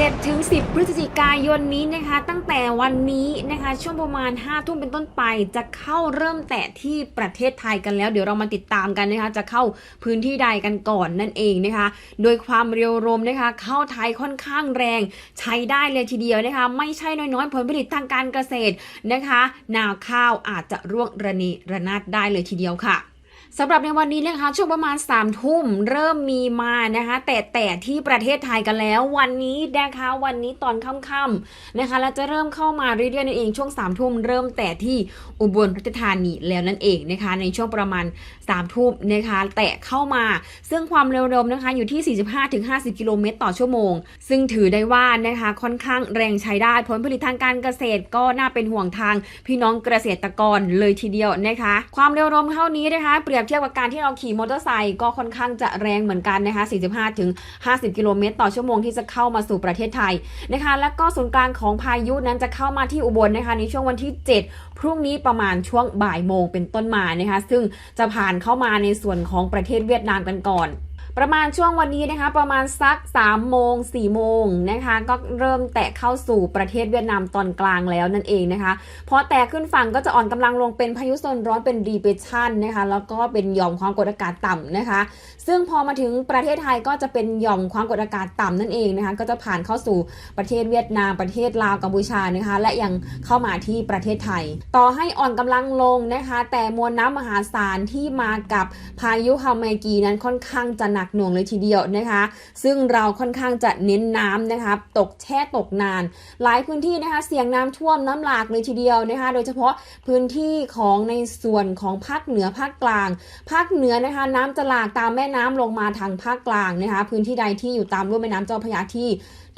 7ถึง10 พฤศจิกายนนี้นะคะ ตั้งแต่วันนี้นะคะ ช่วงประมาณ 5 ทุ่มเป็นต้นไป จะเข้าเริ่มแตะที่ประเทศไทยกันแล้ว เดี๋ยวเรามาติดตามกันนะคะ จะเข้าพื้นที่ใดกันก่อนนั่นเองนะคะ โดยความเร็วลมนะคะ เข้าไทยค่อนข้างแรง ใช้ได้เลยทีเดียวนะคะ ไม่ใช่น้อยๆ ผลผลิตทางการเกษตรนะคะ นาข้าวอาจจะร่วงระเนระนาดได้เลยทีเดียวค่ะ สำหรับในวันนี้นะคะช่วงประมาณ3ามทุ่มเริ่มมีมานะคะ แต่แต่ที่ประเทศไทยกันแล้ว วันนี้นะคะวันนี้ตอนค่ำๆนะคะแล้วจะเริ่มเข้ามาเรื่อยๆนั่นเองช่วง3ามทุ่มเริ่มแต่ที่อุบลราชธานีแล้วนั่นเองนะคะ ในช่วงประมาณ3ามทุ่มนะคะ แตะเข้ามา ซึ่งความเร็วลมนะคะอยู่ที่ 45-50 กิโลเมตรต่อชั่วโมง ซึ่งถือได้ว่านะคะค่อนข้างแรงใช้ได้ผลผลิตทางการเกษตรก็น่าเป็นห่วงทางพี่น้องเกษตรกรเลยทีเดียวนะคะ ความเร็วลมเท่านี้นะคะเปรียบเทียบกับการที่เราขี่มอเตอร์ไซค์ก็ค่อนข้างจะแรงเหมือนกันนะคะ 45ถึง50 กิโลเมตร ต่อชั่วโมงที่จะเข้ามาสู่ประเทศไทยนะคะ และก็ศูนย์กลางของพายุนั้นจะเข้ามาที่อุบลนะคะในช่วงวันที่ 7 พรุ่งนี้ประมาณช่วงบ่ายโมงเป็นต้นมานะคะ ซึ่งจะผ่านเข้ามาในส่วนของประเทศเวียดนามกันก่อน ประมาณช่วงวันนี้นะคะ ประมาณสัก3โมง4โมงนะคะ ก็เริ่มแตะเข้าสู่ประเทศเวียดนามตอนกลางแล้วนั่นเองนะคะพอแตะขึ้นฝั่งก็จะอ่อนกำลังลงเป็นพายุโซนร้อนเป็นดีเ e ชันนะคะ แล้วก็เป็นหย่อมความกดอากาศต่ำนะคะ ซึ่งพอมาถึงประเทศไทยก็จะเป็นหย่อมความกดอากาศต่ำนั่นเองนะคะก็จะผ่านเข้าสู่ประเทศเวียดนามประเทศลาวกัมพูชานะคะและยังเข้ามาที่ประเทศไทย ต่อให้อ่อนกำลังลงนะคะ แต่มวลน้ำมหาศาลที่มากับพายุฮาไมกีนั้นค่อนข้างจะหนักหน่วงเลยทีเดียวนะคะ ซึ่งเราค่อนข้างจะเน้นน้ำนะคะตกแช่ตกนาน หลายพื้นที่นะคะเสี่ยงน้ำท่วมน้ำหลากเลยทีเดียวนะคะ โดยเฉพาะพื้นที่ของในส่วนของภาคเหนือภาคกลาง ภาคเหนือนะคะ น้ำจะหลากตามแม่น้ำลงมาทางภาคกลางนะคะพื้นที่ใดที่อยู่ตามรุ่มแม่น้ำเจ้าพระยาที่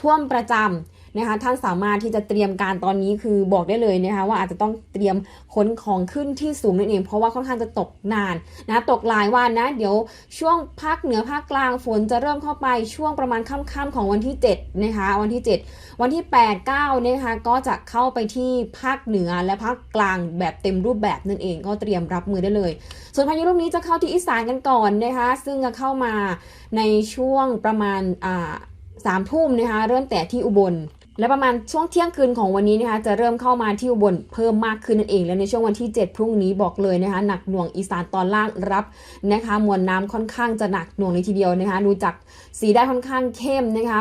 ท่วมประจำ นะคะท่านสามารถที่จะเตรียมการตอนนี้คือบอกได้เลยนะคะว่าอาจจะต้องเตรียมขนของขึ้นที่สูงนั่นเอง เพราะว่าค่อนข้างจะตกนานนะตกหลายวันนะ เดี๋ยวช่วงภาคเหนือภาคกลางฝนจะเริ่มเข้าไปช่วงประมาณค่ำๆของวันที่7นะคะวันที่ 7 วันที่ 8 9นะคะก็จะเข้าไปที่ภาคเหนือและภาคกลางแบบเต็มรูปแบบนั่นเองก็เตรียมรับมือได้เลย ส่วนพายุลูกนี้จะเข้าที่อีสานกันก่อนนะคะซึ่งจะเข้ามาในช่วงประมาณอ่าสามทุ่มนะคะเริ่มแต่ที่อุบล และประมาณช่วงเที่ยงคืนของวันนี้นะคะจะเริ่มเข้ามาที่อุบลเพิ่มมากขึ้นนั่นเอง และในช่วงวันที่ 7 พรุ่งนี้บอกเลยนะคะหนักหน่วงอีสานตอนล่างรับนะคะมวลน้ำค่อนข้างจะหนักหน่วงเลยทีเดียวนะคะดูจากสีได้ค่อนข้างเข้มนะคะ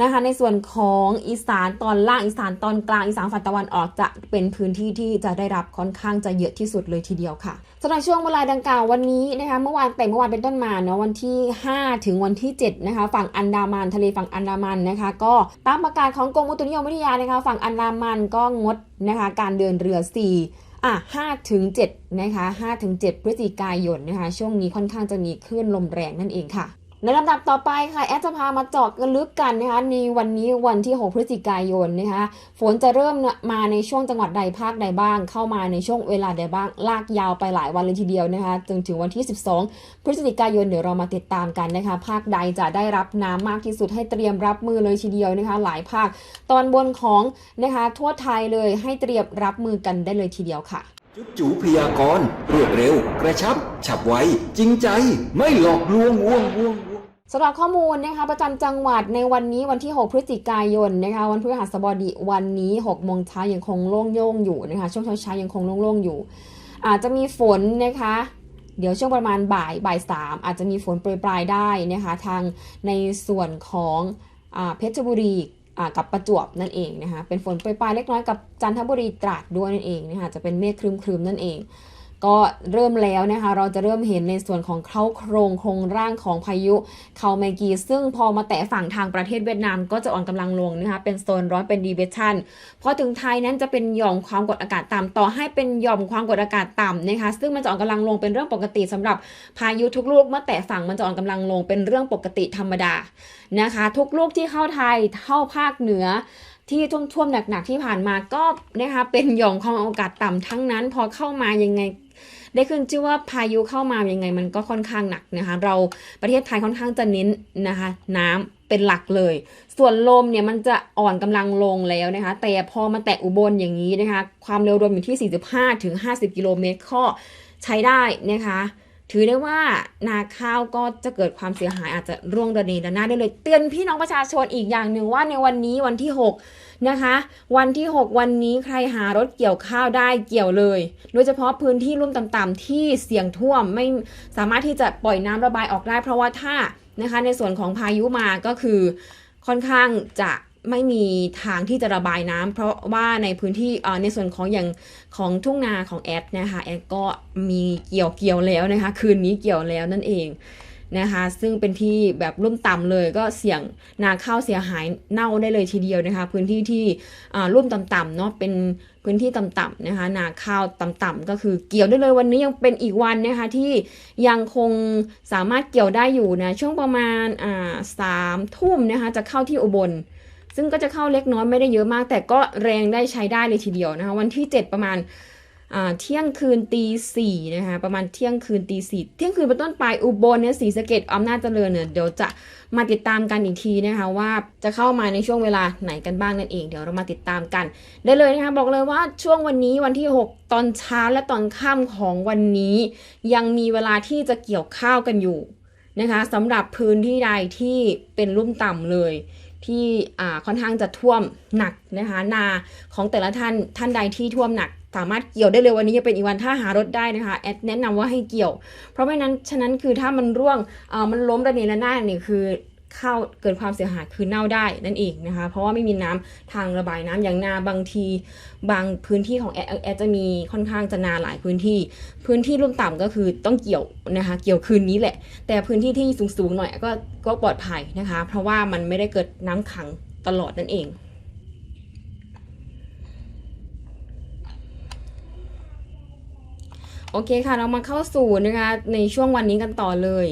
นะคะ ในส่วนของอีสานตอนล่างอีสานตอนกลางอีสานฝั่งตะวันออกจะเป็นพื้นที่ที่จะได้รับค่อนข้างจะเยอะที่สุดเลยทีเดียวค่ะสำหรับช่วงเวลาดังกล่าววันนี้นะคะเมื่อวานแต่เมื่อวานเป็นต้นมาเนาะวันที่ 5 ถึงวันที่7นะคะฝั่งอันดามันทะเลฝั่งอันดามันนะคะ ก็ตามประกาศของกรมอุตุนิยมวิทยานะคะ ฝั่งอันดามันก็งดนะคะการเดินเรือ 4อะ5ถึง7นะคะ5ถึง7พฤศจิกายนนะคะ ช่วงนี้ค่อนข้างจะมีคลื่นลมแรงนั่นเองค่ะ ในลำดับต่อไปค่ะแอดจะพามาเจาะกันลึกกันนะคะในวันนี้วันที่ 6 พฤศจิกายนนะคะฝนจะเริ่มมาในช่วงจังหวัดใดภาคใดบ้าง เข้ามาในช่วงเวลาใดบ้าง ลากยาวไปหลายวันเลยทีเดียวนะคะจนถึงวันที่ 12 พฤศจิกายนเดี๋ยวเรามาติดตามกันนะคะภาคใดจะได้รับน้ำมากที่สุดให้เตรียมรับมือเลยทีเดียวนะคะ หลายภาคตอนบนของนะคะทั่วไทยเลยให้เตรียมรับมือกันได้เลยทีเดียวค่ะจุ๊บจูพยากรณ์รวดเร็ว กระชับ ฉับไว จริงใจ ไม่หลอกลวงว่วงวงวง สำหรับข้อมูลนะคะประจำจังหวัดในวันนี้วันที่ 6 พฤศจิกายนนะคะวันพฤหัสบดีวันนี้6โมงเช้ายังคงโล่งโล่งอยู่นะคะช่วงเช้าๆยังคงโล่งๆอยู่ อาจจะมีฝนนะคะ เดี๋ยวช่วงประมาณบ่ายบ่ายสามอาจจะมีฝนโปรยปลายได้นะคะทางในส่วนของอเพชรบุรีกับประจวบนั่นเองนะคะเป็นฝนโปรยปลายเล็กน้อยกับจันทบุรีตราดด้วยนั่นเองนะคะจะเป็นเมฆครึมๆนั่นเอง ก็เริ่มแล้วนะคะ เราจะเริ่มเห็นในส่วนของเข้าโครงโครงร่างของพายุเขาเมกี ซึ่งพอมาแตะฝั่งทางประเทศเวียดนามก็จะอ่อนกำลังลงนะคะ เป็นโซนร้อนเป็นดีเวชันพอถึงไทยนั้นจะเป็นหย่อมความกดอากาศต่ำต่อให้เป็นหย่อมความกดอากาศต่ำนะคะ ซึ่งมันจะอ่อนกำลังลงเป็นเรื่องปกติสำหรับพายุทุกลูกเมื่อแตะฝั่งมันจะอ่อนกำลังลงเป็นเรื่องปกติธรรมดานะคะ ทุกลูกที่เข้าไทยเข้าภาคเหนือที่ท่วมๆหนักๆที่ผ่านมาก็นะคะเป็นหย่อมความกดอากาศต่ำทั้งนั้น พอเข้ามายังไง ได้ขึ้นชื่อว่าพายุเข้ามายังไงมันก็ค่อนข้างหนักนะคะ เราประเทศไทยค่อนข้างจะเน้นนะคะ น้ำเป็นหลักเลย ส่วนลมเนี่ยมันจะอ่อนกำลังลงแล้วนะคะ แต่พอมาแตะอุบลอย่างนี้นะคะ ความเร็วลมอยู่ที่ 45 ถึง 50 กิโลเมตรก็ใช้ได้นะคะ ถือได้ว่านาข้าวก็จะเกิดความเสียหายอาจจะร่วงระเนระนาดได้เลย เตือนพี่น้องประชาชนอีกอย่างหนึ่งว่าในวันนี้วันที่ 6 นะคะ วันที่ 6 วันนี้ใครหารถเกี่ยวข้าวได้เกี่ยวเลย โดยเฉพาะพื้นที่ลุ่มต่ำๆที่เสี่ยงท่วมไม่สามารถที่จะปล่อยน้ำระบายออกได้ เพราะว่าถ้านะคะในส่วนของพายุมาก็คือค่อนข้างจะไม่มีทางที่จะระบายน้ำเพราะว่าในพื้นที่ในส่วนของอย่างของทุ่งนาของแอดนะคะแอดก็มีเกี่ยวเกี่ยวแล้วนะคะ คืนนี้เกี่ยวแล้วนั่นเอง นะคะซึ่งเป็นที่แบบรุ่มต่ำเลยก็เสี่ยงนาข้าวเสียหายเน่าได้เลยทีเดียวนะคะ พื้นที่ที่รุ่มต่ำๆเนาะเป็นพื้นที่ต่ำๆนะคะนาข้าวต่ำๆก็คือเกี่ยวได้เลยวันนี้ยังเป็นอีกวันนะคะที่ยังคงสามารถเกี่ยวได้อยู่นะช่วงประมาณอ่าสามทุ่มนะคะจะเข้าที่อุบลซึ่งก็จะเข้าเล็กน้อยไม่ได้เยอะมาก แต่ก็แรงได้ใช้ได้เลยทีเดียวนะคะวันที่ 7 ประมาณ เที่ยงคืนตีสี่นะคะประมาณเที่ยงคืนตีสี่เที่ยงคืนเป็นต้นไปอุบลเนี่ยสีสะเกดอำนาจเจริญเนี่ยเดี๋ยวจะมาติดตามกันอีกทีนะคะว่าจะเข้ามาในช่วงเวลาไหนกันบ้างนั่นเองเดี๋ยวเรามาติดตามกัน ได้เลยนะคะบอกเลยว่าช่วงวันนี้วันที่ 6 ตอนเช้าและตอนค่ำของวันนี้ ยังมีเวลาที่จะเกี่ยวข้าวกันอยู่นะคะสำหรับพื้นที่ใดที่เป็นลุ่มต่ำเลยที่อ่าค่อนข้างจะท่วมหนักนะคะนาของแต่ละท่านท่านใดที่ท่วมหนัก สามารถเกี่ยวได้เลยวันนี้จะเป็นอีกวันถ้าหารถได้นะคะแอดแนะนำว่าให้เกี่ยว เพราะไม่นั้นฉะนั้นคือถ้ามันร่วงอ่ามันล้มระเนระนาดเนี่ยคือเข้าเกิดความเสียหายคือเน่าได้นั่นเองนะคะ เพราะว่าไม่มีน้ำทางระบายน้ำอย่างนาบางที บางพื้นที่ของแอดแอดจะมีค่อนข้างจะนาหลายพื้นที่ พื้นที่รุ่มต่ำก็คือต้องเกี่ยวนะคะเกี่ยวคืนนี้แหละ แต่พื้นที่ที่สูงๆหน่อยก็ก็ปลอดภัยนะคะ เพราะว่ามันไม่ได้เกิดน้ำขังตลอดนั่นเอง โอเคค่ะ เรามาเข้าสู่นะคะในช่วงวันนี้กันต่อเลย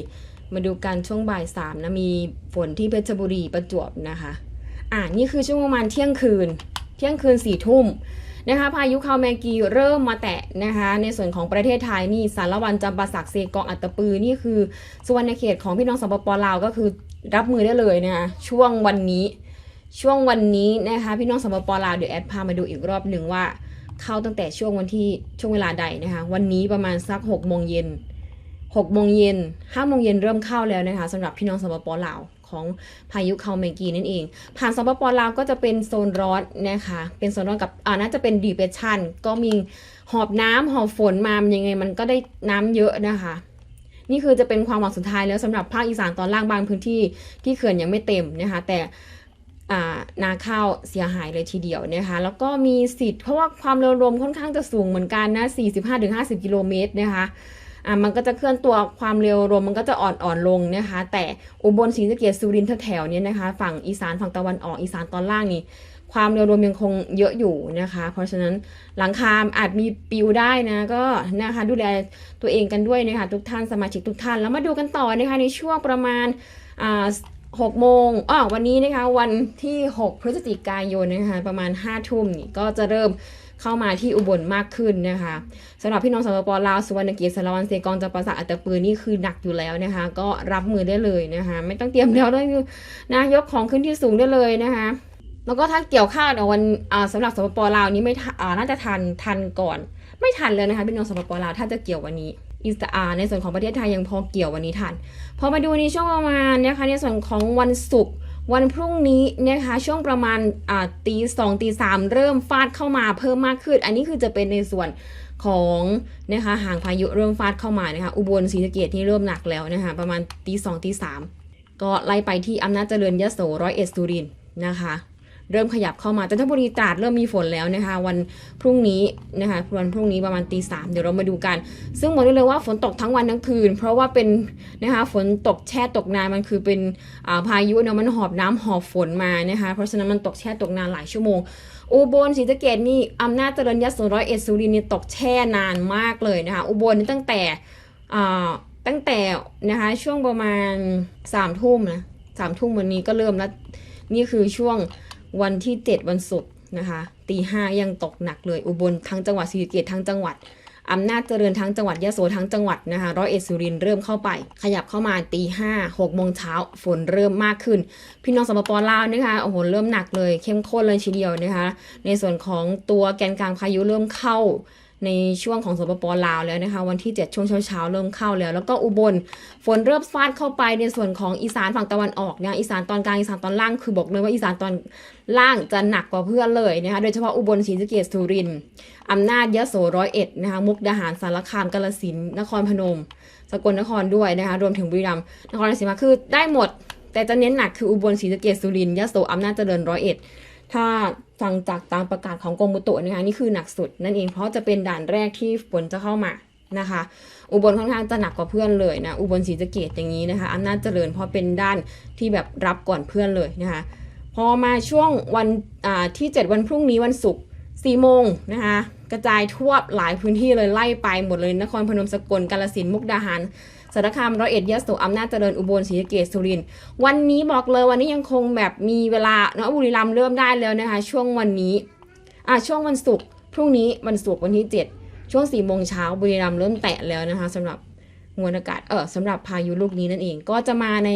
มาดูกันช่วงบ่ายสามนะมีฝนที่เพชรบุรีประจวบนะคะอ่านี่คือช่วงประมาณเที่ยงคืน เที่ยงคืนสี่ทุ่มนะคะพายุคาแมกีเริ่มมาแตะนะคะในส่วนของประเทศไทยนี่สารวันจำปาสักเซกองอัตตปือนี่คือส่วนในเขตของพี่น้องสปปลาวก็คือรับมือได้เลยนะคะช่วงวันนี้ ช่วงวันนี้นะคะพี่น้องสปปลาวเดี๋ยวแอดพามาดูอีกรอบหนึ่งว่า เข้าตั้งแต่ช่วงวันที่ช่วงเวลาใดนะคะวันนี้ประมาณสัก6กโมงเย็น6โมงเย็น5โมงเย็นเริ่มเข้าแล้วนะคะสำหรับพี่น้องสปปลาวของพายุคาเมกีนั่นเอง ผ่านสปปลาวก็จะเป็นโซนร้อนนะคะเป็นโซนร้อนกับอ่าน่าจะเป็นดีเพชชันก็มีหอบน้ำหอบฝนมามันยังไงมันก็ได้น้ำเยอะนะคะ นี่คือจะเป็นความหวังสุดท้ายแล้วสำหรับภาคอีสานตอนล่างบางพื้นที่ที่เขื่อนยังไม่เต็มนะคะแต่ นาข้าวเสียหายเลยทีเดียวนะคะ แล้วก็มีสิทธิ์เพราะว่าความเร็วลมค่อนข้างจะสูงเหมือนกันนะ45-50 กิโลเมตรนะคะอ่ามันก็จะเคลื่อนตัวความเร็วลมมันก็จะอ่อนอ่อนลงนะคะ แต่อุบลศรีสะเกษสุรินทร์แถวๆเนี้ยนะคะ ฝั่งอีสานฝั่งตะวันออกอีสานตอนล่างนี่ความเร็วลมยังคงเยอะอยู่นะคะ เพราะฉะนั้นหลังคาอาจมีปิวได้นะก็นะคะดูแลตัวเองกันด้วยนะคะทุกท่านสมาชิกทุกท่านแล้วมาดูกันต่อนะคะในช่วงประมาณอ่า หกโมงอ๋อวันนี้นะคะวันที่ 6 พฤศจิกายนนะคะประมาณ 5 ทุ่มนี่ก็จะเริ่มเข้ามาที่อุบลมากขึ้นนะคะสำหรับพี่น้องสปปลาวสุวรรณเกษสารวันเซกองจำปาสักอัตปืนนี่คือหนักอยู่แล้วนะคะ ก็รับมือได้เลยนะคะ ไม่ต้องเตรียมแล้วด้วยนะยกของขึ้นที่สูงได้เลยนะคะแล้วก็ถ้าเกี่ยวข้าวเนี่ยวันอ่าสำหรับสปปลาวนี้ไม่น่าจะทันทันก่อน ไม่ทันเลยนะคะพี่น้องสปปลาวถ้าจะเกี่ยววันนี้ อีสอาในส่วนของประเทศไทยยังพอเกี่ยววันนี้ทันพอมาดูในช่วงประมาณนะคะในส่วนของวันศุกร์วันพรุ่งนี้นะคะช่วงประมาณตีสองตีสามเริ่มฟาดเข้ามาเพิ่มมากขึ้น อันนี้คือจะเป็นในส่วนของนะคะห่างพายุเริ่มฟาดเข้ามานะคะอุบลศรีสะเกดที่เริ่มหนักแล้วนะคะประมาณตีสองตีสามก็ไล่ไปที่อำนาจเจริญยโสร้อยเอ็ดสุรินนะคะ เริ่มขยับเข้ามาจันทบุรีตราดเริ่มมีฝนแล้วนะคะ วันพรุ่งนี้นะคะวันพรุ่งนี้ประมาณตีสามเดี๋ยวเรามาดูกัน ซึ่งบอกได้เลยว่าฝนตกทั้งวันทั้งคืน เพราะว่าเป็นนะคะฝนตกแช่ตกนานมันคือเป็นอ่าพายุเนาะมันหอบน้ำหอบฝนมานะคะเพราะฉะนั้นมันตกแช่ตกนานหลายชั่วโมงอุบลศรีสะเกดนี่อำนาจเจริญยโสร้อยเอ็ดสุรินทร์นี่ตกแช่นานมากเลยนะคะอุบลนี่ตั้งแต่อ่าตั้งแต่นะคะช่วงประมาณสามทุ่มนะสามทุ่มวันนี้ก็เริ่มแล้วนี่คือช่วง วันที่ 7 วันศุกร์นะคะตีห้ายังตกหนักเลย อุบลทั้งจังหวัดศรีสะเกษทั้งจังหวัดอำนาจเจริญทั้งจังหวัดยะโสทั้งจังหวัดนะคะร้อยเอ็ดสุรินเริ่มเข้าไป ขยับเข้ามาตีห้าหกโมงเช้าฝนเริ่มมากขึ้น พี่น้องสปปลาวนะคะโอ้โหเริ่มหนักเลย เข้มข้นเลยทีเดียวนะคะ ในส่วนของตัวแกนกลางพายุเริ่มเข้า ในช่วงของสปปลาวแล้วนะคะ วันที่ 7 ช่วงเช้าๆเริ่มเข้าแล้ว แล้วก็อุบลฝนเริ่มฟาดเข้าไปในส่วนของอีสานฝั่งตะวันออกเนะอีสานตอนกลางอีสานตอนล่างคือบอกเลยว่าอีสานตอนล่างจะหนักกว่าเพื่อนเลยนะคะโดยเฉพาะอุบลศรีสะเกษสุรินทร์อำนาจยะโสร้อยเอ็ดนะคะมุกดาหารสารคามกาฬสินนครพนม สกลนครด้วยนะคะรวมถึงบุรีรัมย์นครราชสีมาคือได้หมด แต่จะเน้นหนักคืออุบลศรีสะเกษสุรินทร์ยะโสอำนาจเจริญร้อยเอ็ด ถ้าฟังจากตามประกาศของกรมอุตุนะคะนี่คือหนักสุดนั่นเองเพราะจะเป็นด่านแรกที่ฝนจะเข้ามานะคะ อุบลค่อนข้างจะหนักกว่าเพื่อนเลยนะอุบลศรีสะเกดอย่างนี้นะคะอำนาจเจริญเพราะเป็นด้านที่แบบรับก่อนเพื่อนเลยนะคะพอมาช่วงวันอ่าที่ 7 วันพรุ่งนี้วันศุกร์4โมงนะคะกระจายทั่วหลายพื้นที่เลยไล่ไปหมดเลยนครพนมสกลกาฬสินมุกดาหาร สารคามร้อยเอ็ดยะโสอำนาจเจริญอุบลศรีสะเกษสุรินทร์วันนี้บอกเลยวันนี้ยังคงแบบมีเวลาเนาะบุรีรัมย์เริ่มได้แล้วนะคะ ช่วงวันนี้อะช่วงวันศุกร์พรุ่งนี้วันศุกร์วันที่ 7 ช่วง4ี่โมงเช้าบุรีรัมย์เริ่มแตะแล้วนะคะสำหรับมวลอากาศเออสำหรับพายุลูกนี้นั่นเองก็จะมาใน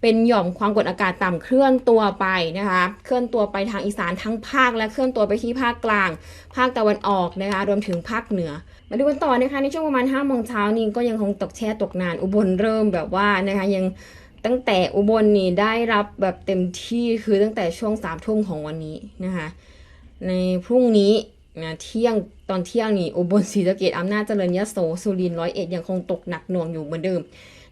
เป็นหย่อมความกดอากาศต่ำเคลื่อนตัวไปนะคะเคลื่อนตัวไปทางอีสานทั้งภาคและเคลื่อนตัวไปที่ภาคกลาง ภาคตะวันออกนะคะรวมถึงภาคเหนือ มาดูกันต่อนะคะในช่วงประมาณ5โมงเช้านี้ก็ยังคงตกแช่ตกนาน อุบลเริ่มแบบว่านะคะยังตั้งแต่อุบลนี่ได้รับแบบเต็มที่คือตั้งแต่ช่วงสามทุ่มของวันนี้นะคะในพรุ่งนี้นะเที่ยงตอนเที่ยงนี่อุบลศรีสะเกดอำนาจเจริญยโสสุรินร์ร้อยเอ็ดยังคงตกหนักหน่วงอยู่เหมือนเดิม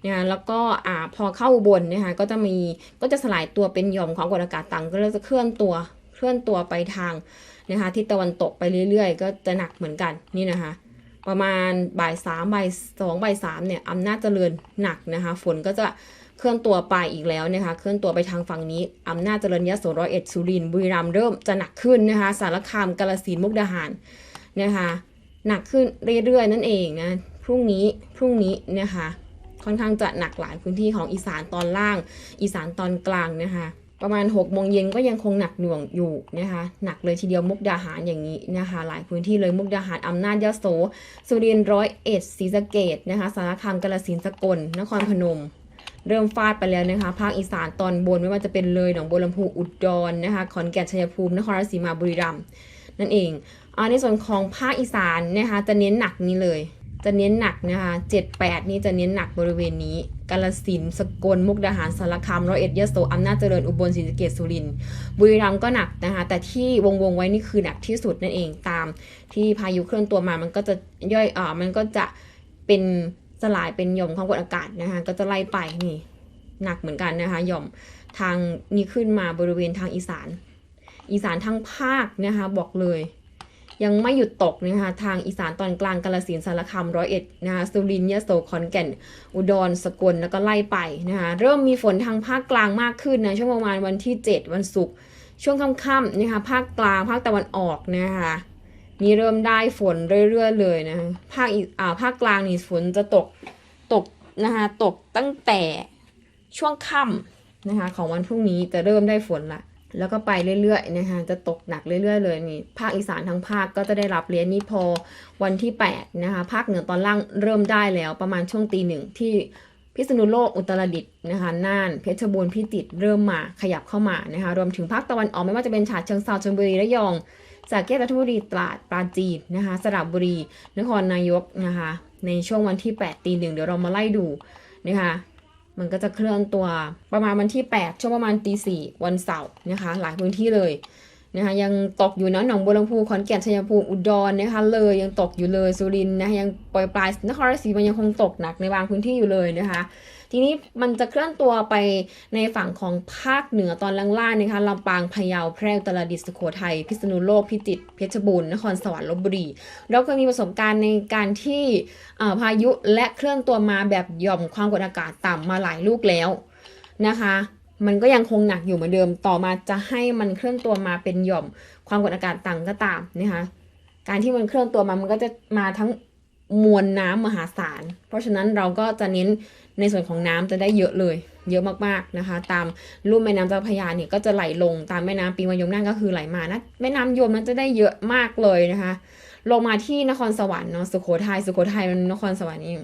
นะคะแล้วก็อ่าพอเข้าอุบลนะคะก็จะมีก็จะสลายตัวเป็นหย่อมความกดอากาศต่ำก็จะเคลื่อนตัวเคลื่อนตัวไปทางนะคะทิศตะวันตกไปเรื่อยๆ ก็จะหนักเหมือนกันนี่นะคะ ประมาณบ่ายสามบ่ายสองบ่ายสามเนี่ยอำนาจเจริญหนักนะคะ ฝนก็จะเคลื่อนตัวไปอีกแล้วนะคะ เคลื่อนตัวไปทางฝั่งนี้อำนาจเจริญยโสร้อยเอ็ดสุรินทร์บุรีรัมย์เริ่มจะหนักขึ้นนะคะ สารคามกาฬสินมุกดาหารนะคะหนักขึ้นเรื่อยๆนั่นเองนะพรุ่งนี้พรุ่งนี้นะคะ ค่อนข้างจะหนักหลายพื้นที่ของอีสานตอนล่าง อีสานตอนกลางนะคะ ประมาณ6โมงเย็นก็ยังคงหนักหน่วงอยู่นะคะหนักเลยทีเดียวมุกดาหารอย่างนี้นะคะหลายพื้นที่เลยมุกดาหารอำนาจยโสสุรินทร์ร้อยเอ็ดศรีสะเกดนะคะสารคามกาฬสินธุ์สกล นครพนม เริ่มฟาดไปแล้วนะคะ ภาคอีสานตอนบนไม่ว่าจะเป็นเลยหนองบัวลำพูอุดรนะคะขอนแก่นชัยภูมินครราชสีมาบุรีรัมย์นั่นเองอในส่วนของภาคอีสานนะคะจะเน้นหนักนี้เลย จะเน้นหนักนะคะ7 8นี่จะเน้นหนักบริเวณนี้กาฬสินสกลมุกดาหารสารคามร้อยเอ็ดยโสอำนาจเจริญอุบลศรีสะเกษสุรินทร์บุรีรัมย์ก็หนักนะคะ แต่ที่วงวงๆไว้นี่คือหนักที่สุดนั่นเองตาม ที่พายุเคลื่อนตัวมามันก็จะย่อยอ่ามันก็จะเป็นสลายเป็นหย่อมความกดอากาศนะคะก็จะไล่ไปนี่หนักเหมือนกันนะคะหย่อมทางนี้ขึ้นมาบริเวณทางอีสาน อีสานทั้งภาคนะคะบอกเลย ยังไม่หยุดตกนะคะทางอีสานตอนกลางกาฬสินสารคามร้อยเอ็ดนะคะสุรินทร์ยโสขอนแก่น อุดรสกลแล้วก็ไล่ไปนะคะเริ่มมีฝนทางภาคกลางมากขึ้นนะช่วงประมาณวันที่ 7 วันศุกร์ช่วงค่ำๆนะคะภาคกลางภาคตะวันออกนะคะนี่เริ่มได้ฝนเรื่อยๆเลยนะภาคอ่าภาคกลางนี่ฝนจะตกตกนะคะตกตั้งแต่ช่วงค่ำนะคะของวันพรุ่งนี้จะเริ่มได้ฝนละ แล้วก็ไปเรื่อยๆนะคะจะตกหนักเรื่อยๆเลยนี่ภาคอีสานทั้งภาคก็จะได้รับเรียนนี้พอวันที่8นะคะภาคเหนือตอนล่างเริ่มได้แล้วประมาณช่วงตีหนึ่งที่พิษณุโลกอุตรดิตถ์นะคะน่านเพชรบูรณ์พิจิตรเริ่มมาขยับเข้ามานะคะรวมถึงภาคตะวันออกไม่ว่าจะเป็นฉะเชิงเทราชลบุรีระยองสระแก้วจันทบุรีตราดปราจีนนะคะสระบุรี นครนายกนะคะในช่วงวันที่8ตีหนึ่งเดี๋ยวเรามาไล่ดูนะคะ มันก็จะเคลื่อนตัวประมาณวันที่ 8 ช่วงประมาณตีสี่วันเสาร์นะคะ หลายพื้นที่เลยนะคะยังตกอยู่นะหนองบัวลำพูขอนแก่นชัยภูมิอุดรนะคะเลยยังตกอยู่เลยสุรินทร์นะคะยังปล่อยปลายนครราชสีมายังคงตกหนักในบางพื้นที่อยู่เลยนะคะ ทีนี้มันจะเคลื่อนตัวไปในฝั่งของภาคเหนือตอนล่างๆนะคะลำปางพะเยาแพร่ตรดิสุโขทัยพิษณุโลกพิจิตรเพชรบูรณ์นครสวรรค์ลบบุรีเราเคยมีประสบการณ์ในการที่พายุและเคลื่อนตัวมาแบบหย่อมความกดอากาศต่ำมาหลายลูกแล้วนะคะมันก็ยังคงหนักอยู่เหมือนเดิม ต่อมาจะให้มันเคลื่อนตัวมาเป็นหย่อม ความกดอากาศต่ำก็ตามนะคะ การที่มันเคลื่อนตัวมา มันก็จะมาทั้งมวลน้ำมหาศาล เพราะฉะนั้นเราก็จะเน้น ในส่วนของน้ำจะได้เยอะเลย เยอะมากๆนะคะ ตามลุ่มแม่น้ำเจ้าพระยาเนี่ยก็จะไหลลงตามแม่น้ำปีมายมนั่นก็คือไหลมานะแม่น้ำยมนั้นจะได้เยอะมากเลยนะคะ ลงมาที่นครสวรรค์เนาะสุโขทัยสุโขทัยมันนครสวรรค์นี่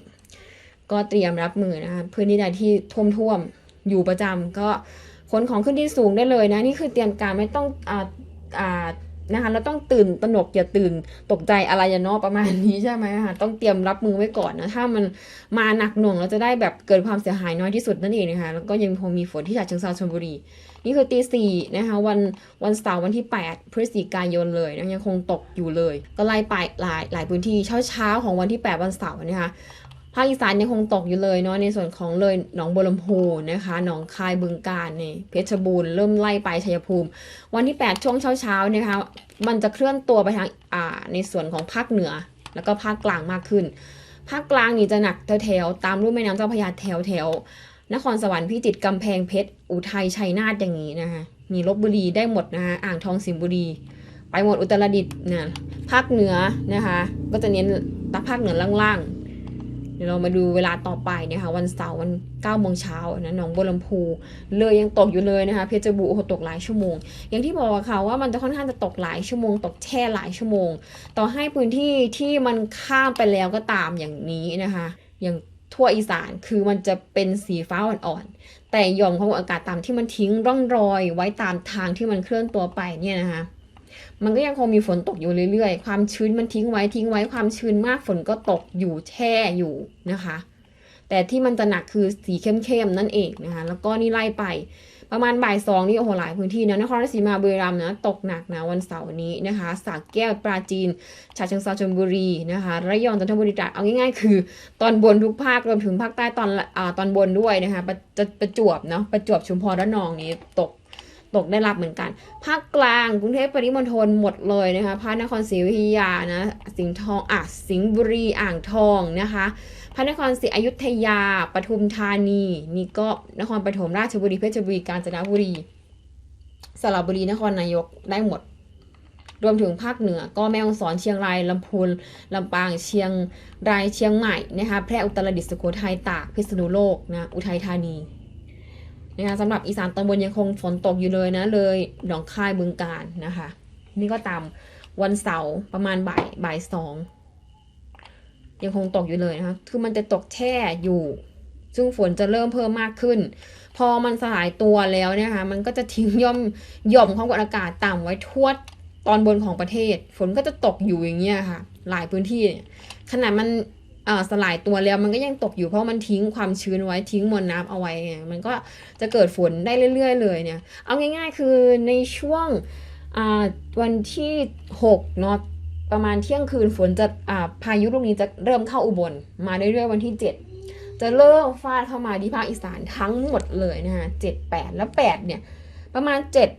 ก็เตรียมรับมือนะคะพื้นที่ใดที่ท่วมท่วมอยู่ประจำก็ขนของขึ้นที่สูงได้เลยนะนี่คือเตรียมการไม่ต้องอ่าอ่า นะคะเราต้องตื่นตระหนกอย่าตื่นตกใจอะไรอย่าเนาะประมาณนี้ใช่ไหมคะต้องเตรียมรับมือไว้ก่อนนะถ้ามันมาหนักหน่วงเราจะได้แบบเกิดความเสียหายน้อยที่สุดนั่นเองนะคะแล้วก็ยังคงมีฝนที่ฉะเชิงเทราชลบุรี นี่คือตีสี่นะคะวันวันเสาร์วันที่ 8 พฤศจิกายนเลยนะยังคงตกอยู่เลย ก็ไล่ไปหลายหลายพื้นที่เช้าเช้าของวันที่ 8 วันเสาร์นะคะ ภาคอีสานยังคงตกอยู่เลยเนาะในส่วนของเลยหนองบัวลำพูนะคะหนองคายบึงกาฬเนี่ยเพชรบูรณ์เริ่มไล่ไปชัยภูมิ วันที่ 8 ช่วงเช้าเช้าๆนะคะมันจะเคลื่อนตัวไปทางอ่าในส่วนของภาคเหนือ แล้วก็ภาคกลางมากขึ้น ภาคกลางนี่จะหนักแถวๆตามรูปแม่น้ำเจ้าพระยาแถวแถวๆนครสวรรค์พิจิตรกำแพงเพชรอุทัยชัยนาทอย่างนี้นะคะมีลบบุรีได้หมดนะคะอ่างทองสิงห์บุรีไปหมดอุตรดิตถ์นะภาคเหนือนะคะ ก็จะเน้นตะภาคเหนือล่างๆ ดี๋ยวเรามาดูเวลาต่อไปนะคะวันเสาร์วัน9โมงเช้านะหนองบัวลำพู เลยยังตกอยู่เลยนะคะเพชรบูรณ์โอ้โหตกหลายชั่วโมง อย่างที่บอกะค่ะว่ามันจะค่อนข้างจะตกหลายชั่วโมง ตกแช่หลายชั่วโมง ต่อให้พื้นที่ที่มันข้ามไปแล้วก็ตามอย่างนี้นะคะอย่างทั่วอีสานคือมันจะเป็นสีฟ้าอ่อนๆแต่หย่อมความกดอากาศต่ำที่มันทิ้งร่องรอยไว้ตามทางที่มันเคลื่อนตัวไปเนี่ยนะคะ มันก็ยังคงมีฝนตกอยู่เรื่อยๆ ความชื้นมันทิ้งไว้ทิ้งไว้ความชื้นมากฝนก็ตกอยู่แช่อยู่นะคะ แต่ที่มันจะหนักคือสีเข้มๆนั่นเองนะคะ แล้วก็นี่ไล่ไปประมาณบ่ายสองนี่โอ้โหหลายพื้นที่นะนครราชสีมาบุรีรัมย์นะตกหนักนะวันเสาร์นี้นะคะสระแก้วปราจีนฉะเชิงเทราชลบุรีนะคะระยองจันทบุรีตราดเอาง่ายๆ คือ ตอนบนทุกภาครวมถึงภาคใต้ตอนอ่าตอนบนด้วยนะคะประจะประจวบเนาะประจวบชุมพรระนองนี่ตก ตกได้รับเหมือนกัน ภาคกลางกรุงเทพปริมณฑลหมดเลยนะคะพระนครศรีอยุธยานะสิงห์ทองอะสิงห์บุรีอ่างทองนะคะพระนครศรีอยุธยาปทุมธานี นี่ก็นครปฐมราชบุรีเพชรบุรีกาญจนบุรีสระบุรีนครนายกได้หมด รวมถึงภาคเหนือก็แม่ฮ่องสอนเชียงรายลำพูนลำปางเชียงรายเชียงใหม่นะคะแพร่อุตรดิตถ์สุโขทัยตากพิษณุโลกนะอุทัยธานี นะคะสำหรับอีสานตอนบนยังคงฝนตกอยู่เลยนะเลยหนองคายบึงกาฬนะคะ นี่ก็ตามวันเสาร์ประมาณบ่ายบ่ายสองยังคงตกอยู่เลยนะคะคือมันจะตกแช่อยู่ ซึ่งฝนจะเริ่มเพิ่มมากขึ้น พอมันสลายตัวแล้วเนยคะมันก็จะทิ้งย่อมหย่อมความกดอากาศต่ำไว้ทั่วตอนบนของประเทศ ฝนก็จะตกอยู่อย่างเงี้ยค่ะ หลายพื้นที่ขนาดมัน สลายตัวแล้วมันก็ยังตกอยู่เพราะมันทิ้งความชื้นไว้ทิ้งมวลน้ำเอาไว้ไงมันก็จะเกิดฝนได้เรื่อย ๆ เลยเนี่ย เอาง่าย ๆ คือในช่วงอ่าวันที่6เนาะประมาณเที่ยงคืนฝนจะอ่าพายุลูกนี้จะเริ่มเข้าอุบลมาเรื่อยๆวันที่ 7 จะเริ่มฟาดเข้ามาที่ภาคอีสานทั้งหมดเลยนะคะเจ็ดแปดแล้วแปดเนี่ยประมาณเจ็ด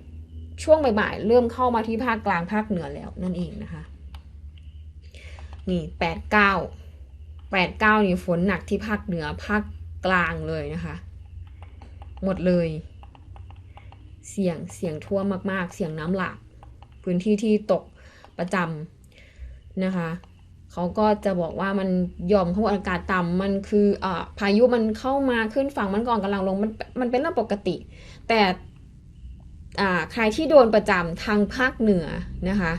ช่วงบ่ายๆเริ่มเข้ามาที่ภาคกลางภาคเหนือแล้วนั่นเองนะคะ นี่แปดเก้า แปดเก้านี่ฝนหนักที่ภาคเหนือภาคกลางเลยนะคะ หมดเลย เสี่ยงเสี่ยงท่วมมากๆ เสี่ยงน้ำหลากพื้นที่ที่ตกประจำนะคะเขาก็จะบอกว่ามันยอมความกอากาศต่ำมันคืออ่าพายุมันเข้ามาขึ้นฝั่งมันก่อนกำลังลงมันมันเป็นเรื่องปกติ แต่ ใครที่โดนประจำทางภาคเหนือนะคะ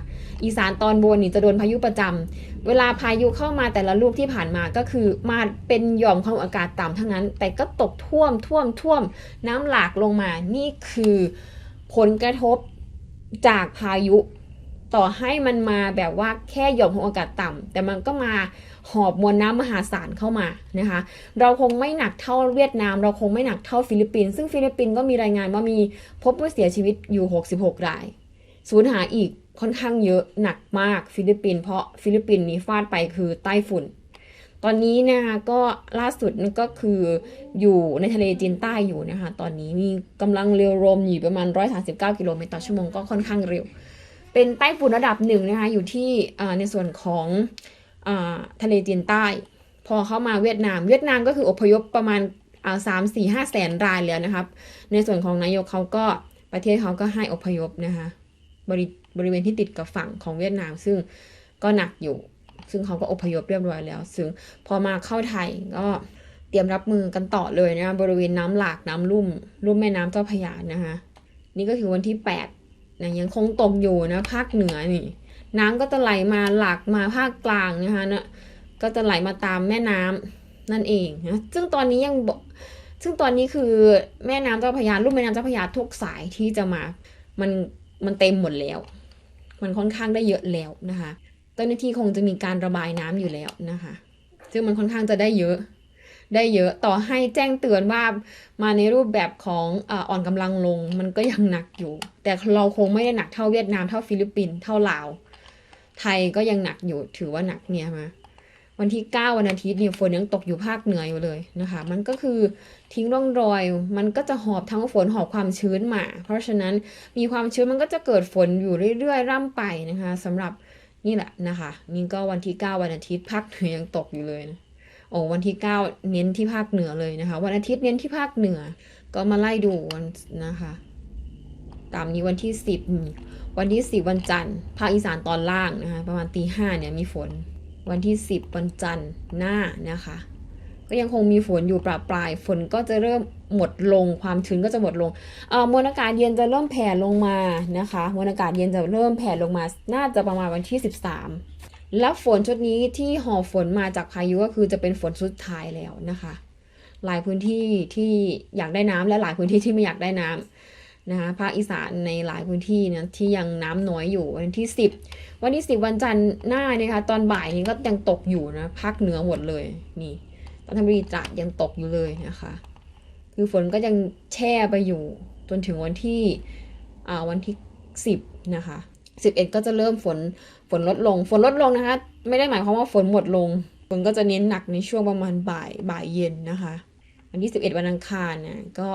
อีสานตอนบนนี่จะโดนพายุประจำเวลาพายุเข้ามาแต่ละลูกที่ผ่านมาก็คือมาเป็นหย่อมความอากาศต่ำทั้งนั้น แต่ก็ตกท่วมท่วมท่วมน้ำหลากลงมานี่คือผลกระทบจากพายุ ต่อให้มันมาแบบว่าแค่หย่อมความกดอากาศต่ำแต่มันก็มาหอบมวลน้ำมหาศาลเข้ามานะคะ เราคงไม่หนักเท่าเวียดนาม เราคงไม่หนักเท่าฟิลิปปินส์ซึ่งฟิลิปปินส์ก็มีรายงานว่ามีพบผู้เสียชีวิตอยู่ 66 รายสูญหายอีกค่อนข้างเยอะหนักมากฟิลิปปินส์เพราะฟิลิปปินส์นี้ฟาดไปคือใต้ฝุ่น ตอนนี้นะคะก็ล่าสุดนั่นก็คืออยู่ในทะเลจีนใต้อยู่นะคะ ตอนนี้มีกำลังเร็วลมอยู่ประมาณ 139 กิโลเมตรต่อชั่วโมงก็ค่อนข้างเร็ว เป็นไต้ฝุ่นระดับหนึ่งนะคะอยู่ที่ในส่วนของอทะเลจีนใต้ พอเข้ามาเวียดนาม เวียดนามก็คืออพยพประมาณสามสี่ห้าแสนรายแล้วนะครับ ในส่วนของนายกเขาก็ประเทศเขาก็ให้อพยพนะคะบริบริเวณที่ติดกับฝั่งของเวียดนาม ซึ่งก็หนักอยู่ ซึ่งเขาก็อพยพเรียบร้อยแล้ว ซึ่งพอมาเข้าไทยก็เตรียมรับมือกันต่อเลยนะบริเวณน้ำหลากน้ำลุ่ม ลุ่มแม่น้ำเจ้าพระยานะคะนี่ก็คือวันที่ 8 นะยังคงตกอยู่นะภาคเหนือนี่น้ำก็จะไหลมาหลากมาภาคกลางนะคะนะก็จะไหลมาตามแม่น้ำนั่นเองนะซึ่งตอนนี้ยังบอกซึ่งตอนนี้คือแม่น้ำเจ้าพระยาลุ่มแม่น้ำเจ้าพระยาทุกสายที่จะมา มันมันเต็มหมดแล้ว มันค่อนข้างได้เยอะแล้วนะคะเจ้าหน้าที่คงจะมีการระบายน้ำอยู่แล้วนะคะ ซึ่งมันค่อนข้างจะได้เยอะ ได้เยอะต่อให้แจ้งเตือนว่ามาในรูปแบบของอ,อ่อนกำลังลงมันก็ยังหนักอยู่ แต่เราคงไม่ได้หนักเท่าเวียดนามเท่าฟิลิปปินส์เท่าลาว ไทยก็ยังหนักอยู่ถือว่าหนักเนี่ยมาวันที่ 9 วันอาทิตย์เนี่ยฝนยังตกอยู่ภาคเหนืออยู่เลยนะคะ มันก็คือทิ้งร่องรอย มันก็จะหอบทั้งฝนหอบความชื้นมา เพราะฉะนั้นมีความชื้นมันก็จะเกิดฝนอยู่เรื่อยๆ ร่ำไปนะคะสำหรับนี่แหละนะคะ นี่ก็วันที่ 9 วันอาทิตย์ภาคเหนือยังตกอยู่เลยนะ โอ้วันที่ 9 เน้นที่ภาคเหนือเลยนะคะ วันอาทิตย์เน้นที่ภาคเหนือ ก็มาไล่ดูวันนะคะ ตามนี้วันที่ 10 วันที่ 10 วันจันทร์ ภาคอีสานตอนล่างนะคะ ประมาณตีห้าเนี่ยมีฝน วันที่ 10 วันจันทร์หน้านะคะ ก็ยังคงมีฝนอยู่ปราปลาย ฝนก็จะเริ่มหมดลง ความชื้นก็จะหมดลงมวลอากาศเย็นจะเริ่มแผ่ลงมานะคะ มวลอากาศเย็นจะเริ่มแผ่ลงมา น่าจะประมาณวันที่ 13 แล้วฝนชุดนี้ที่หอบฝนมาจากพายุก็คือจะเป็นฝนสุดท้ายแล้วนะคะ หลายพื้นที่ที่อยากได้น้ำและหลายพื้นที่ที่ไม่อยากได้น้ำนะคะภาคอีสานในหลายพื้นที่นะที่ยังน้ำน้อยอยู่วันที่ 10 วันที่ 10 วันจันทร์หน้านะคะตอนบ่ายนี้ก็ยังตกอยู่นะภาคเหนือหมดเลยนี่จันทบุรีตราดยังตกอยู่เลยนะคะ คือฝนก็ยังแช่ไปอยู่จนถึงวันที่อ่าวันที่ 10 นะคะ 11 ก็จะเริ่มฝน นลดลง ฝนลดลงนะคะ ไม่ได้หมายความว่าฝนหมดลง ฝนก็จะเน้นหนักในช่วงประมาณบ่ายบ่ายเย็นนะคะวันที่ 11 วันอังคารเนี่ยก็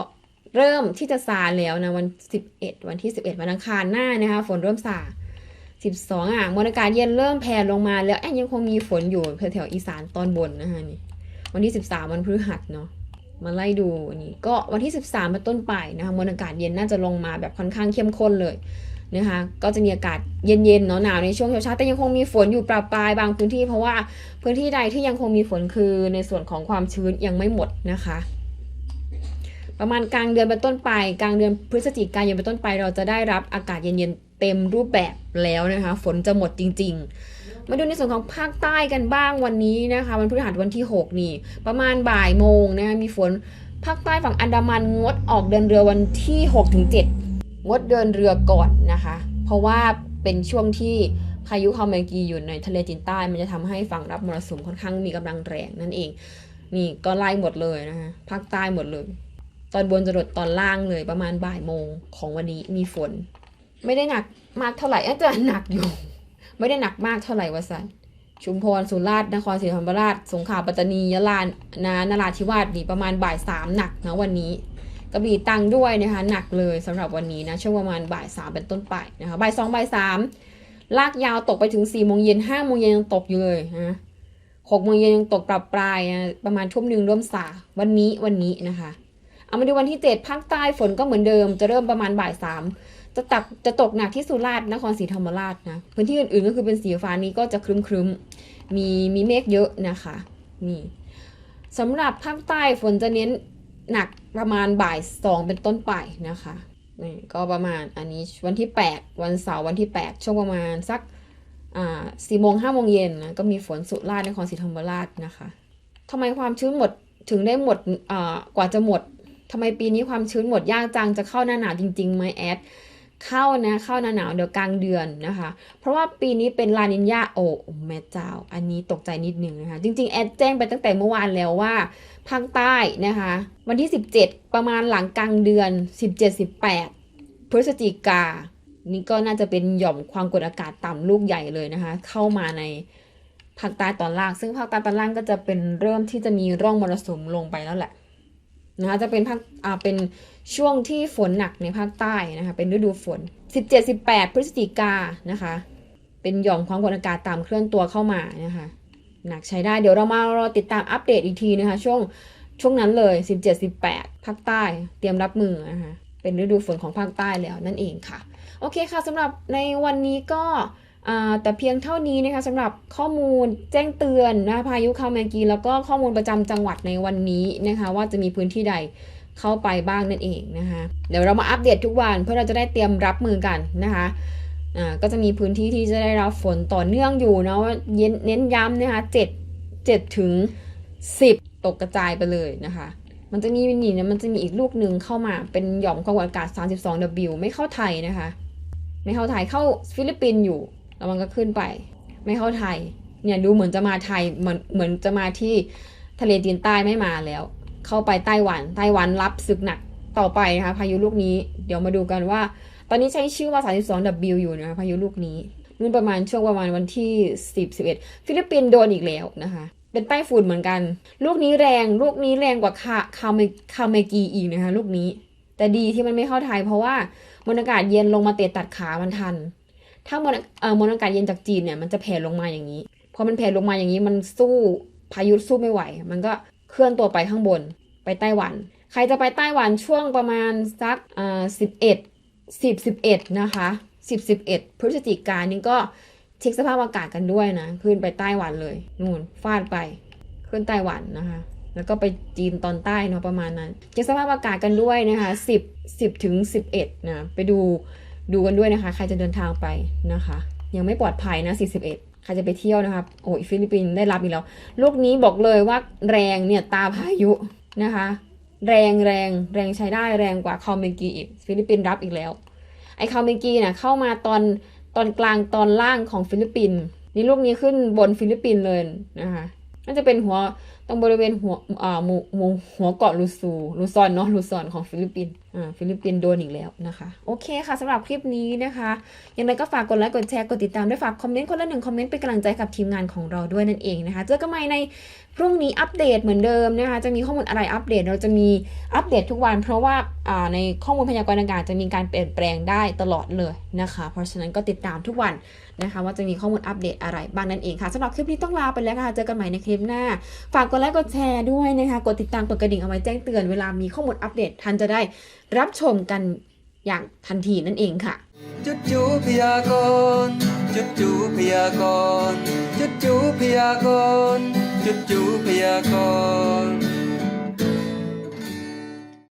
เริ่มที่จะซาแล้วนะวัน 11 วันที่ 11 วันอังคารหน้านะคะฝนเริ่มซา12 อะมวลอากาศเย็นเริ่มแผ่ลงมาแล้วแอบยังคงมีฝนอยู่แถวอีสานตอนบนนะคะนี่วันที่ 13 วันพฤหัสเนาะมาไล่ดูนนี้ก็วันที่ 13เป็นต้นไปนะคะมวลอากาศเย็นน่าจะลงมาแบบค่อนข้างเข้มข้นเลย นะคะก็จะมีอากาศเย็นๆหนาวๆในช่วงเช้าๆแต่ยังคงมีฝนอยู่ปราปรายบางพื้นที่ เพราะว่าพื้นที่ใดที่ยังคงมีฝนคือในส่วนของความชื้นยังไม่หมดนะคะ ประมาณกลางเดือนเป็นต้นไปกลางเดือนพฤศจิกายนเป็นต้นไป เราจะได้รับอากาศเย็นๆเต็มรูปแบบแล้วนะคะ ฝนจะหมดจริง ๆ มาดูในส่วนของภาคใต้กันบ้างวันนี้นะคะวันพฤหัสวันที่ 6 นี่ ประมาณบ่ายโมงนะคะมีฝนภาคใต้ฝั่งอันดามันงดออกเดินเรือวันที่6ถึ งดเดินเรือก่อนนะคะ เพราะว่าเป็นช่วงที่พายุคาเมกีอยู่ในทะเลจีนใต้ มันจะทำให้ฝั่งรับมรสุมค่อนข้างมีกำลังแรงนั่นเอง นี่ก็ไล่หมดเลยนะคะภาคใต้หมดเลย ตอนบนจรดตอนล่างเลยประมาณบ่ายโมงของวันนี้มีฝน ไม่ได้หนักมากเท่าไหร่อาจจะหนักอยู่ ไม่ได้หนักมากเท่าไหร่วะสันชุมพรสุราษฎร์นครศรีธรรมราช สงขลาปัตตานียะลานะนราธิวาสนี่ประมาณบ่ายสามหนักนะวันนี้ กระบี่ตังด้วยนะคะหนักเลยสำหรับวันนี้นะช่วงประมาณบ่ายสามเป็นต้นไปนะคะบ่ายสองบ่ายสามลากยาวตกไปถึงสี่โมงเย็นห้าโมงเย็นยังตกอยู่เลยนะหกโมงเย็นยังตกปรับปลายนะประมาณทุ่มหนึ่งเริ่มสาวันนี้วันนี้นะคะ เอามาดูวันที่เจ็ดภาคใต้ฝนก็เหมือนเดิม จะเริ่มประมาณบ่ายสามจะตักจะตกหนักที่สุราษฎร์นครศรีธรรมราชนะพื้นที่อื่นๆก็คือเป็นสีฟ้านี้ก็จะครึ้มๆมีมีเมฆเยอะนะคะนี่สำหรับภาคใต้ฝนจะเน้นหนัก ประมาณบ่ายสองเป็นต้นไปนะคะนี่ก็ประมาณอันนี้วันที่ 8 วันเสาร์วันที่ 8 ช่วงประมาณสักอ่าสี่โมงห้าโมงเย็นนะก็มีฝนสุราษฎร์นครศรีธรรมราชนะคะทำไมความชื้นหมดถึงได้หมดอ่ากว่าจะหมดทำไมปีนี้ความชื้นหมดยากจังจะเข้าหน้าหนาวจริงๆไหมแอด เข้านะเข้าหน้าหนาวเดี๋ยวกลางเดือนนะคะ เพราะว่าปีนี้เป็นลานินยาโอ้แม่เจ้า อันนี้ตกใจนิดนึงนะคะ จริง ๆ แอดแจ้งไปตั้งแต่เมื่อวานแล้วว่าภาคใต้นะคะ วันที่ 17 ประมาณหลังกลางเดือน 17-18 พฤศจิกานี่ก็น่าจะเป็นหย่อมความกดอากาศต่ำลูกใหญ่เลยนะคะ เข้ามาในภาคใต้ตอนล่าง ซึ่งภาคใต้ตอนล่างก็จะเป็นเริ่มที่จะมีร่องมรสุมลงไปแล้วแหละ นะคะจะเป็นภาคอ่าเป็นช่วงที่ฝนหนักในภาคใต้นะคะเป็นฤดูฝน 17-18 พฤศจิกานะคะ เป็นหย่อมความกดอากาศต่ำเคลื่อนตัวเข้ามานะคะหนักใช้ได้เดี๋ยวเรามารอติดตามอัปเดตอีกทีนะคะ ช่วงช่วงนั้นเลย 17-18 ภาคใต้เตรียมรับมือนะคะเป็นฤดูฝนของภาคใต้แล้วนั่นเองค่ะ โอเคค่ะสำหรับในวันนี้ก็ แต่เพียงเท่านี้นะคะสำหรับข้อมูลแจ้งเตือนนะพายุคาเมกี แล้วก็ข้อมูลประจำจังหวัดในวันนี้นะคะ ว่าจะมีพื้นที่ใดเข้าไปบ้างนั่นเองนะคะเดี๋ยวเรามาอัปเดตทุกวันเพื่อเราจะได้เตรียมรับมือกันนะคะก็จะมีพื้นที่ที่จะได้รับฝนต่อเนื่องอยู่เนาะเนเน้นย้ำนะคะเจ็ดเจ็ดถึงสิบตกกระจายไปเลยนะคะ มันจะมีนี่นะมันจะมีอีกลูกหนึ่งเข้ามาเป็นหย่อมความกดอากาศ 32W ไม่เข้าไทยนะคะ ไม่เข้าไทยเข้าฟิลิปปินส์อยู่ แล้วมันก็ขึ้นไป ไม่เข้าไทย เนี่ยดูเหมือนจะมาไทยเหมือนเหมือนจะมาที่ทะเลจีนใต้ไม่มาแล้ว เข้าไปไต้หวันไต้หวันรับศึกหนักต่อไปนะคะพายุลูกนี้ เดี๋ยวมาดูกันว่า ตอนนี้ใช้ชื่อว่า 32W อยู่นะคะพายุลูกนี้นู่นประมาณช่วงประมาณวันที่ 10 11 ฟิลิปปินส์โดนอีกแล้วนะคะเป็นไต้ฝุ่นเหมือนกัน ลูกนี้แรง ลูกนี้แรงกว่าคาคาเมคาเมกีอีกนะคะลูกนี้ แต่ดีที่มันไม่เข้าไทยเพราะว่ามวลอากาศเย็นลงมาเตะตัดขามันทัน ถ้ามวลเอ่อมวลอากาศเย็นจากจีนเนี่ยมันจะแผ่ลงมาอย่างนี้ พอมันแผ่ลงมาอย่างนี้มันสู้พายุสู้ไม่ไหว มันก็เคลื่อนตัวไปข้างบนไปไต้หวัน ใครจะไปไต้หวันช่วงประมาณสักอ่าสิบเอ็ดสิบสิบเอ็ดนะคะสิบสิบเอ็ดพฤศจิกายนนี้ก็เช็คสภาพอากาศกันด้วยนะขึ้นไปไต้หวันเลยนู่นฟาดไปขึ้นไต้หวันนะคะ แล้วก็ไปจีนตอนใต้เนาะประมาณนั้น เช็คสภาพอากาศกันด้วยนะคะ10 10ถึง11นะไปดู ดูกันด้วยนะคะ ใครจะเดินทางไปนะคะ ยังไม่ปลอดภัยนะ 41 ใครจะไปเที่ยวนะครับโอ้ยฟิลิปปินส์ได้รับอีกแล้ว ลูกนี้บอกเลยว่าแรงเนี่ยตาพายุนะคะ แรงแรงแรงใช้ได้แรงกว่าคาเมกีอีกฟิลิปปินส์รับอีกแล้ว ไอ้คาเมกีน่ะเข้ามาตอนตอนกลางตอนล่างของฟิลิปปินส์นี่ลูกนี้ขึ้นบนฟิลิปปินส์เลยนะคะ น่าจะเป็นหัวตรงบริเวณหัวอ่าหมู่หมู่หัวเกาะลูซูลูซอนเนาะลูซอนของฟิลิปปินส์อ่าฟิลิปปินส์โดนอีกแล้วนะคะ โอเคค่ะสำหรับคลิปนี้นะคะยังไงก็ฝากกดไลค์กดแชร์กดติดตามด้วยฝากคอมเมนต์คนละหนึ่งคอมเมนต์เป็นกำลังใจกับทีมงานของเราด้วยนั่นเองนะคะ เจอกันใหม่ในพรุ่งนี้อัปเดตเหมือนเดิมนะคะ จะมีข้อมูลอะไรอัปเดต เราจะมีอัปเดตทุกวัน เพราะว่าอ่าในข้อมูลพยากรณ์อากาศจะมีการเปลี่ยนแปลงได้ตลอดเลยนะคะ เพราะฉะนั้นก็ติดตามทุกวัน นะคะ ว่าจะมีข้อมูลอัปเดตอะไรบ้างนั่นเองค่ะสำหรับคลิปนี้ต้องลาไปแล้วค่ะเจอกันใหม่ในคลิปหน้า ฝากกดไลค์กดแชร์ด้วยนะคะกดติดตามกดกระดิ่งเอาไว้แจ้งเตือนเวลามีข้อมูลอัปเดตทันจะได้รับชมกันอย่างทันทีนั่นเองค่ะ จุดจูพยากรณ์จุดจูพยากรณ์จุดจูพยากรณ์จุดจูพยากรณ์